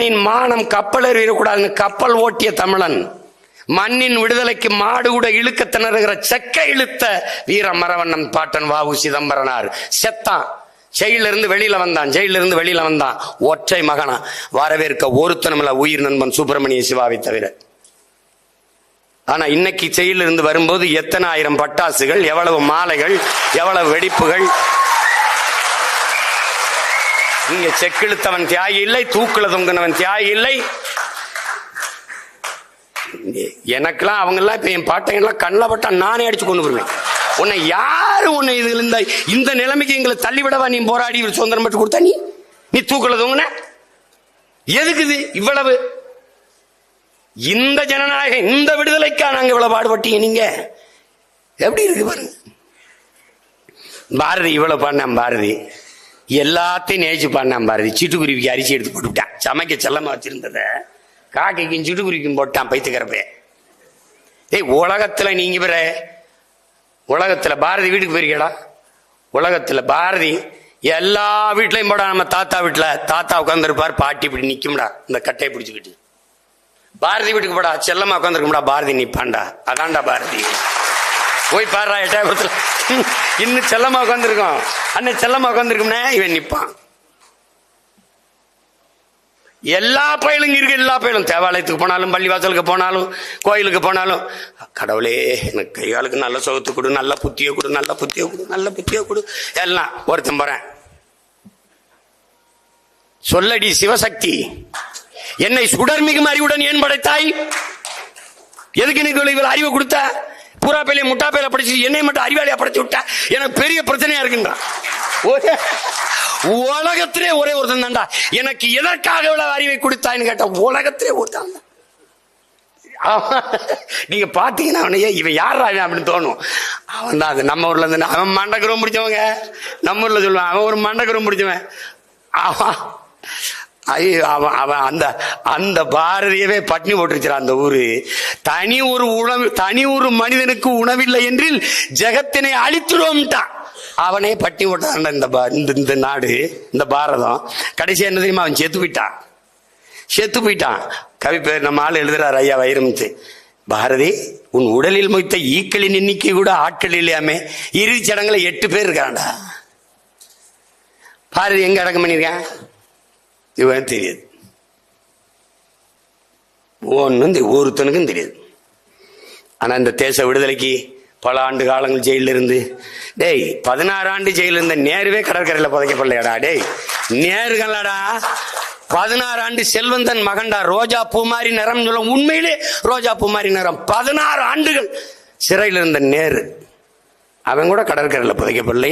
தமிழனின் மானம் கப்பல் இருக்கக்கூடாதுன்னு கப்பல் ஓட்டிய தமிழன். மண்ணின் விடுதலைக்கு மாடு கூட இழுக்க திணறுகிற செக்க இழுத்த வீர மரவண்ணன் பாட்டன் வாவு சிதம்பரனார். செத்தான். ஜெயிலிருந்து வெளியில வந்தான். ஜெயிலிருந்து வெளியில வந்தான். ஒற்றை மகனா. வரவேற்க ஒருத்தனமில்ல உயிர் நண்பன் சுப்பிரமணிய சிவாவை தவிர. ஆனா இன்னைக்கு செயலிருந்து வரும்போது எத்தனை ஆயிரம் பட்டாசுகள் எவ்வளவு மாலைகள் எவ்வளவு வெடிப்புகள் இங்க செக்கிழுத்தவன் தியாகி இல்லை தூக்கில தொங்கினவன் தியாகி இல்லை எனக்கெல்லாம் அவங்க எல்லாம் இப்ப என் பாட்டையெல்லாம் கண்ணில் பட்டா நானே அடிச்சு கொண்டு வருவேன். உன்னை யாரு உன்னை இதுல இந்த இந்த நிலைமைக்கு எங்களை தள்ளிவிடவா நீ போராடி சுதந்திரம் பெற்று கொடுத்தா நீ? நீ தூக்குல தொங்குன? எதுக்கு இது இவ்வளவு? இந்த ஜனநாயக இந்த விடுதலைக்கா நாங்க இவ்வளவு பாடுபட்டீங்க நீங்க? எப்படி இருக்கு பாருங்க. பாரதி இவ்வளவு பாடினான் பாரதி. எல்லாத்தையும் நேச்சு பாடினான் பாரதி சிட்டுக்குருவிக்கு அரிசி எடுத்து போட்டுவிட்டான் சமைக்க செல்லமாக வச்சிருந்தத. காக்கைக்கும் சிட்டுக்குருவிக்கும் போட்டான் பைத்துக்கிறப்பே ஏய் உலகத்தில் நீங்கள் பிற உலகத்தில் பாரதி வீட்டுக்கு போயிருக்கடா உலகத்தில் பாரதி எல்லா வீட்லையும் போடா. நம்ம தாத்தா வீட்டில் தாத்தா உட்காந்துருப்பார் பாட்டி இப்படி நிற்கும்டா இந்த கட்டையை பிடிச்சிக்கிட்டு. பாரதி வீட்டுக்கு போடா. செல்லமாக உட்காந்துருக்கும்டா பாரதி நிற்பான்டா அதான்டா பாரதி. போய் பாடுறா எட்டாபுரத்துல இன்னும் செல்லமா உட்காந்துருக்கோம் அண்ணன் செல்லமா உட்காந்துருக்கோம்னா இவன் நிப்பான். எல்லா பயலும் இருக்கு எல்லா பயலும். தேவாலயத்துக்கு போனாலும் பள்ளிவாசலுக்கு போனாலும் கோயிலுக்கு போனாலும் கடவுளே எனக்கு கைகாலுக்கு நல்ல சுகத்து கொடு நல்ல புத்தியை கொடு நல்ல புத்திய கொடு நல்ல புத்தியை கொடு. எல்லாம் ஒருத்தன் போறேன். சொல்லடி சிவசக்தி என்னை சுடர்மிகும் அறிவுடன் ஏன் படைத்தாய்? எதுக்கு எனக்கு அறிவு கொடுத்தா கொடுத்த? பூரா பேலையை முட்டா பேலை படிச்சு என்னை மட்டும் அறிவாளியா படிச்சு விட்டா எனக்கு பெரிய பிரச்சனையா இருக்குன்றான் உலகத்திலே ஒரே ஒருத்தன் தான்டா. எனக்கு எதற்காக இவ்வளவு அறிவை கொடுத்தான்னு கேட்ட உலகத்திலே ஒருத்தான் நீங்க பாத்தீங்கன்னா அவனையே இவன் யார் ராஜா அப்படின்னு தோணும். அவன் தான் அது. நம்ம ஊர்ல இருந்து அவன் மண்டக்கரம் பிடிச்சவங்க. நம்ம ஊர்ல சொல்லுவான் அவன் ஒரு மண்டகரம் பிடிச்சவன். அவன் அவன் அவன் அந்த அந்த பாரதியவே பட்னி போட்டுருச்சான் அந்த ஊரு. தனி ஒரு உணவு தனி ஒரு மனிதனுக்கு உணவில்லை என்றில் ஜெகத்தினை அழித்துருவோம்ட்டான் அவனே பட்டி போட்டான் இந்த இந்த இந்த நாடு இந்த பாரதம். கடைசி என்ன தெரியுமா? அவன் செத்து போயிட்டான். செத்து போயிட்டான். கவி பேர் நம்ம ஆள் எழுதுறாரு ஐயா வைரமுத்து. பாரதி உன் உடலில் மொய்த்த ஈக்களின் எண்ணிக்கை கூட ஆட்கள் இல்லையாமே? இறுதிச் சடங்குல எட்டு பேர் இருக்கான்டா பாரதி எங்க அடக்கம் பண்ணியிருக்கான்? இவன் தெரியாது. ஒன்றும் ஒருத்தனுக்கும் தெரியாது. ஆனால் இந்த தேச விடுதலைக்கு பல ஆண்டு காலங்கள் ஜெயிலில் இருந்து டேய் பதினாறு ஆண்டு ஜெயிலில் இருந்த நேருவே கடற்கரையில புதைக்கப்படலையாடா டேய். நேருங்களடா பதினாறு ஆண்டு செல்வந்தன் மகன்டா ரோஜா பூ மாதிரி நிறம் சொல்ல உண்மையிலே ரோஜா பூ மாதிரி நிறம். பதினாறு ஆண்டுகள் சிறையில் இருந்த நேரு அவன் கூட கடற்கரையில புதைக்கப்படலை